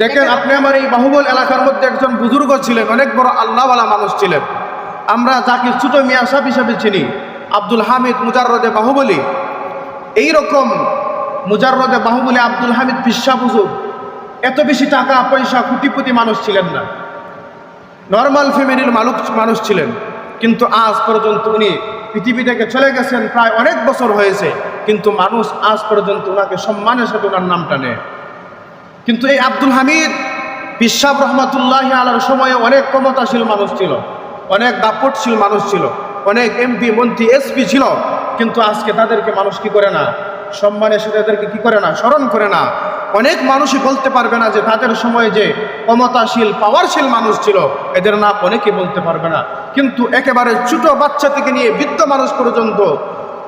দেখেন আপনি আমার এই বাহুবল এলাকার মধ্যে একজন বুজুর্গ ছিলেন, অনেক বড় আল্লাহওয়ালা মানুষ ছিলেন। আমরা যাকে ছোট মিয়া সাহেব হিসাবে চিনি, আব্দুল হামিদ মুজাররদে বাহুবলী। এই রকম মুজাররদে বাহুবলী আব্দুল হামিদ পিসা বুজুর এত বেশি টাকা, পয়সা কোটিপতি মানুষ ছিলেন না। নর্মাল ফ্যামিলির মালুক মানুষ ছিলেন। কিন্তু আজ পর্যন্ত উনি পৃথিবী থেকে চলে গেছেন, প্রায় অনেক বছর হয়েছে, কিন্তু মানুষ আজ পর্যন্ত ওনাকে সম্মানের সাথে ওনার নামটা নেয়। কিন্তু এই আব্দুল হামিদ বিশ্বাব রহমতুল্লাহ আলার সময়ে অনেক ক্ষমতাশীল মানুষ ছিল, অনেক দাপটশীল মানুষ ছিল, অনেক এমপি মন্ত্রী এসপি ছিল, কিন্তু আজকে তাদেরকে মানুষ কি করে না? সম্মানের সাথে তাদেরকে কি করে না? স্মরণ করে না। অনেক মানুষই বলতে পারবে না যে তাদের সময়ে যে ক্ষমতাশীল পাওয়ারশীল মানুষ ছিল, এদের নাম অনেকে বলতে পারবে না। কিন্তু একেবারে ছোট বাচ্চা থেকে নিয়ে বৃদ্ধ মানুষ পর্যন্ত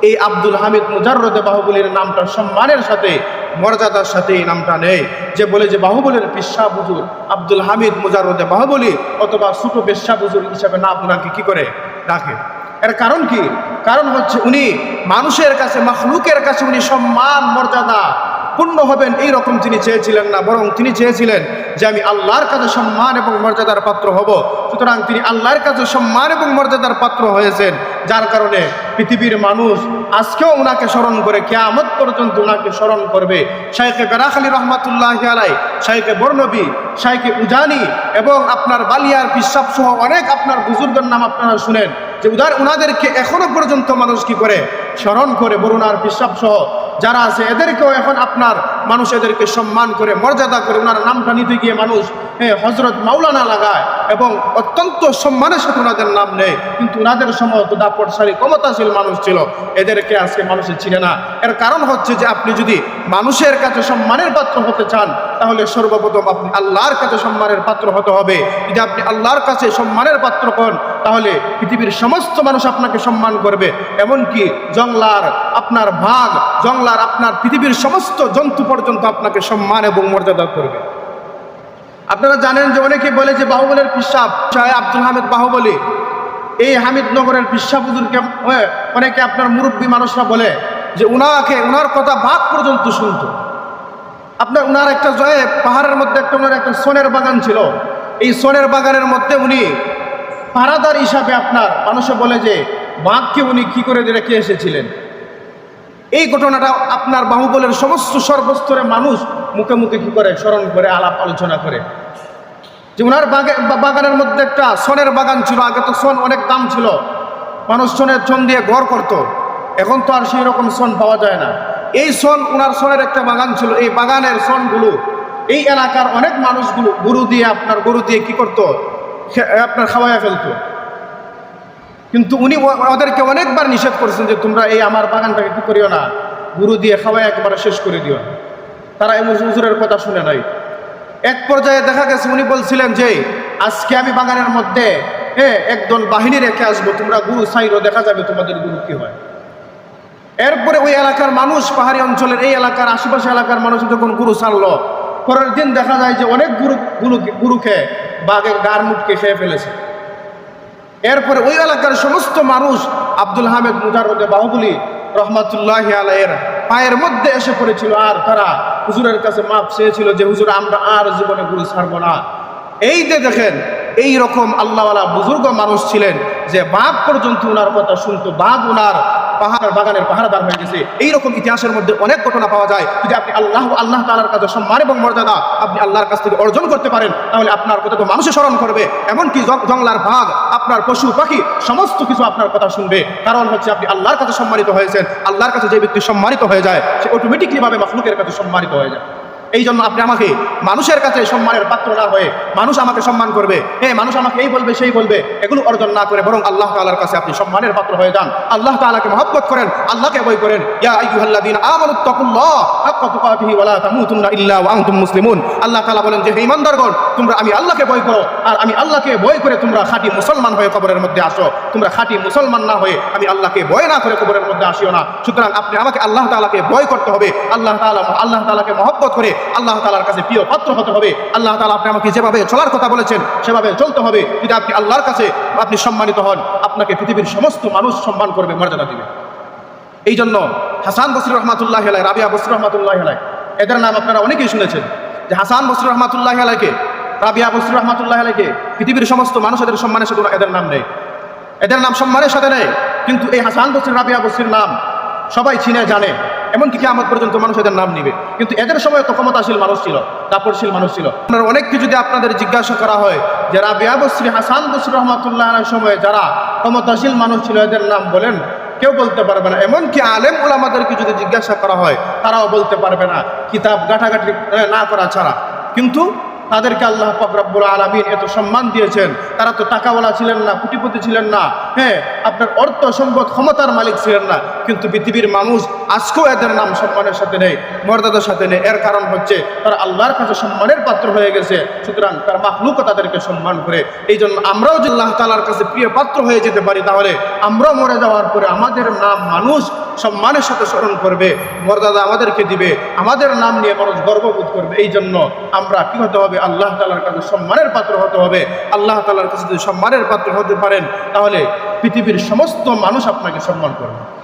এই আব্দুল হামিদ মুজাররদে বাহুবলীর নামটা সম্মানের সাথে মর্যাদার সাথে এই নামটা নেই। যে বলে যে বাহুবলের পিসা বুজুর, আব্দুল হামিদ মুজারুদে বাহুবলী অথবা ছোটো পেশা বুজুর হিসাবে না আপনাকে কি করে? ডাকে এর কারণ কি? কারণ হচ্ছে উনি মানুষের কাছে, মখলুকের কাছে উনি সম্মান, মর্যাদা পূর্ণ হবেন এই রকম তিনি চেয়েছিলেন না, বরং তিনি চেয়েছিলেন যে আমি আল্লাহর কাছে সম্মান এবং মর্যাদার পাত্র হব। সুতরাং তিনি আল্লাহর কাছে সম্মান এবং মর্যাদার পাত্র হয়েছেন, যার কারণে পৃথিবীর মানুষ আজকেও ওনাকে স্মরণ করে, কেয়ামত পর্যন্ত ওনাকে স্মরণ করবে। শাইখে বেরাখালী রহমাতুল্লাহ আলাই শাইখে বর্ণবী শাইখে উজানি এবং আপনার বালিয়ার পিসাব সহ অনেক আপনার বুজুর্গের নাম আপনারা শুনেন। যে উদার ওনাদেরকে এখনও পর্যন্ত মানুষ কি করে? স্মরণ করে বরুণার পিসাব সহ যারা আছে, এদেরকেও এখন আপনার মানুষ এদেরকে সম্মান করে, মর্যাদা করে, ওনার নামটা নিতে গিয়ে মানুষ হ্যাঁ হজরত মাওলানা লাগায় এবং অত্যন্ত সম্মানের সাথে ওনাদের নাম নেয়। কিন্তু ওনাদের সময় তো দাপটশালী ক্ষমতাশীল মানুষ ছিল। এদেরকে আজকে মানুষের চিনে না। এর কারণ হচ্ছে যে, আপনি যদি মানুষের কাছে সম্মানের পাত্র হতে চান, তাহলে সর্বপ্রথম আপনি আল্লাহর কাছে সম্মানের পাত্র হতে হবে। যদি আপনি আল্লাহর কাছে সম্মানের পাত্র হন তাহলে পৃথিবীর সমস্ত মানুষ আপনাকে সম্মান করবে। এমনকি জংলার আপনার ভাগ জংলার আপনার পৃথিবীর সমস্ত জন্তু পর্যন্ত আপনাকে সম্মান এবং মর্যাদা করবে। আপনারা জানেন যে অনেকে বলে যে বাহুবলের পিসাব শাহ আব্দুল হামিদ বাহুবলী। এই হামিদনগরের পিসাব হুজুরকে হ্যাঁ, অনেকে আপনার মুরব্বী মানুষরা বলে যে উনাকে উনার কথা বাঘ পর্যন্ত শুনত। আপনার উনার একটা জয়ে পাহাড়ের মধ্যে একটা ওনার একটা সোনের বাগান ছিল। এই সোনের বাগানের মধ্যে উনি পাহারাদার হিসাবে আপনার, মানুষে বলে যে, বাঘকে উনি কি করে রেখে এসেছিলেন? এই ঘটনাটা আপনার বাহুবলের সমস্ত সর্বস্তরের মানুষ মুখে মুখে কি করে, স্মরণ করে, আলাপ আলোচনা করে। যে ওনার বাগে- বাগানের মধ্যে একটা সনের বাগান ছিল, আগে তো সন অনেক দাম ছিল। মানুষ সনের সন দিয়ে ঘর করত। এখন তো আর সেই রকম সন পাওয়া যায় না। এই সন ওনার সনের একটা বাগান ছিল, এই বাগানের সনগুলো, এই এলাকার অনেক মানুষগুলো গরু দিয়ে, আপনার গরু দিয়ে কি করতো? আপনার খাওয়াইয়া ফেলতো। কিন্তু উনি ওদেরকে অনেকবার নিষেধ করেছেন যে তোমরা এই আমার বাগানটাকে কি করিও না গুরু দিয়ে খাওয়াই একবার শেষ করে দিও। তারা এই হুজুরের কথা শুনে নাই। এক পর্যায়ে দেখা গেছে, উনি বলছিলেন যে, আজকে আমি বাগানের মধ্যে হ্যাঁ একদল বাহিনী রেখে আসব, তোমরা গুরু সাইরো দেখা যাবে তোমাদের গুরু কি হয়। এরপরে ওই এলাকার মানুষ পাহাড়ি অঞ্চলের এই এলাকার আশেপাশে এলাকার মানুষ যখন গুরু ছাড়লো পরের দিন দেখা যায় যে অনেক গুরু গুরু, গুরুকে বাঘের গার মুটকে খেয়ে ফেলেছে। এরপরে ওই এলাকার সমস্ত মানুষ আব্দুল হামেদ মুজারদে বাহুবলী রহমাতুল্লাহ আলাইয়ের পায়ের মধ্যে এসে পড়েছিল, আর তারা হুজুরের কাছে মাপ চেয়েছিল যে, হুজুর, আমরা আর জীবনে গুরু ছাড়ব না। এই যে দেখেন, এই রকম আল্লাহওয়ালা বুজুর্গ মানুষ ছিলেন যে বাঘ পর্যন্ত ওনার কথা শুনতো, বাঘ ওনার পাহাড় বাগানের পাহারাদার হয়ে গেছে। এইরকম ইতিহাসের মধ্যে অনেক ঘটনা পাওয়া যায়। যদি আপনি আল্লাহ আল্লাহ তালার কাছে সম্মান এবং মর্যাদা আপনি আল্লাহর কাছ থেকে অর্জন করতে পারেন, তাহলে আপনার কথা তো মানুষে স্মরণ করবে। এমনকি জংলার ভাগ আপনার পশু পাখি, সমস্ত কিছু আপনার কথা শুনবে। কারণ হচ্ছে আপনি আল্লাহর কাছে সম্মানিত হয়েছেন। আল্লাহর কাছে যে ব্যক্তি সম্মানিত হয়ে যায়, সে অটোমেটিকলি ভাবে মাফলুকের কাছে সম্মানিত হয়ে যায়। এই জন্য আপনি আমাকে মানুষের কাছে সম্মানের পাত্র না হয়ে মানুষ আমাকে সম্মান করবে। হ্যাঁ মানুষ আমাকে এই বলবে, সেই বলবে। এগুলো অর্জন না করে বরং আল্লাহ তাআলার কাছে আপনি সম্মানের পাত্র হয়ে যান। আল্লাহ তাআলাকে মহব্বত করেন, আল্লাহকে বই করেন। মুসলিমুন। আল্লাহ তাআলা বলেন যে, হে ঈমানদারগণ, তোমরা আমি আল্লাহকে ভয় করো, আর আমি আল্লাহকে ভয় করে তোমরা খাঁটি মুসলমান হয়ে কবরের মধ্যে আসো। তোমরা খাঁটি মুসলমান না হয়ে আমি আল্লাহকে ভয় না করে কবরের মধ্যে আসিও না। সুতরাং আপনি আমাকে আল্লাহ তাআলাকে ভয় করতে হবে। আল্লাহ তাআলা, আল্লাহ তাআলাকে মহব্বত করে আল্লাহ তাআলার কাছে প্রিয় পাত্র হতে হবে। আল্লাহ তাআলা আপনি আমাকে যেভাবে চলার কথা বলেছেন, সেভাবে চলতে হবে। যদি আপনি আল্লাহর কাছে আপনি সম্মানিত হন, আপনাকে পৃথিবীর সমস্ত মানুষ সম্মান করবে, মর্যাদা দিবে। এই জন্য হাসান বসির রহমাতুল্লাহ আলাই রাবিয়া বসির রহমাতুল্লাহ আলাই এদের নাম আপনারা অনেকেই শুনেছেন। যে হাসান বসরুর রহমাতুল্লাহ আলাইকে রাবিয়া বসরুর রহমাতুল্লাহ আলাইকে পৃথিবীর সমস্ত মানুষ এদের সম্মানের সাথে এদের নাম নেই এদের নাম সম্মানের সাথে নেই কিন্তু এই হাসান বসির, রাবিয়া বসির নাম সবাই চিনে, জানে। এমনকি কিয়ামত পর্যন্ত মানুষ এদের নাম নিবে। কিন্তু এদের সময় তো ক্ষমতাশীল মানুষ ছিল দাপরশীল মানুষ ছিল। আপনার অনেক কিছু যদি আপনাদের জিজ্ঞাসা করা হয় যে রাবিয়া বসরি হাসান বসরি রহমতুল্লাহ সময়ে সময় যারা ক্ষমতাশীল মানুষ ছিল, এদের নাম বলেন? কেউ বলতে পারবে না। এমনকি আলেম ওলামাদেরকে যদি জিজ্ঞাসা করা হয়, তারাও বলতে পারবে না, কিতাব গাঁটাঘাটি না করা ছাড়া। কিন্তু তাদেরকে আল্লাহ পাক রব্বুল আলমিন এত সম্মান দিয়েছেন। তারা তো টাকাওয়ালা ছিলেন না, কুটিপতি ছিলেন না। হ্যাঁ আপনার অর্থ সম্পদ ক্ষমতার মালিক ছিলেন না। কিন্তু পৃথিবীর মানুষ আজকেও এদের নাম সম্মানের সাথে নেই, মর্যাদার সাথে নেই। এর কারণ হচ্ছে তারা আল্লাহর কাছে সম্মানের পাত্র হয়ে গেছে। সুতরাং তার মাহলুকও তাদেরকে সম্মান করে। এই জন্য আমরাও যদি আল্লাহ তালার কাছে প্রিয় পাত্র হয়ে যেতে পারি, তাহলে আমরাও মরে যাওয়ার পরে আমাদের নাম মানুষ সম্মানের সাথে স্মরণ করবে, মর্যাদা আমাদেরকে দিবে, আমাদের নাম নিয়ে মানুষ গর্ববোধ করবে। এই জন্য আমরা কি হতে হবে, আল্লাহ তালার কাছে সম্মানের পাত্র হতে হবে। আল্লাহ তালার কাছে যদি সম্মানের পাত্র হতে পারেন, তাহলে পৃথিবীর সমস্ত মানুষ আপনাকে সম্মান করবে।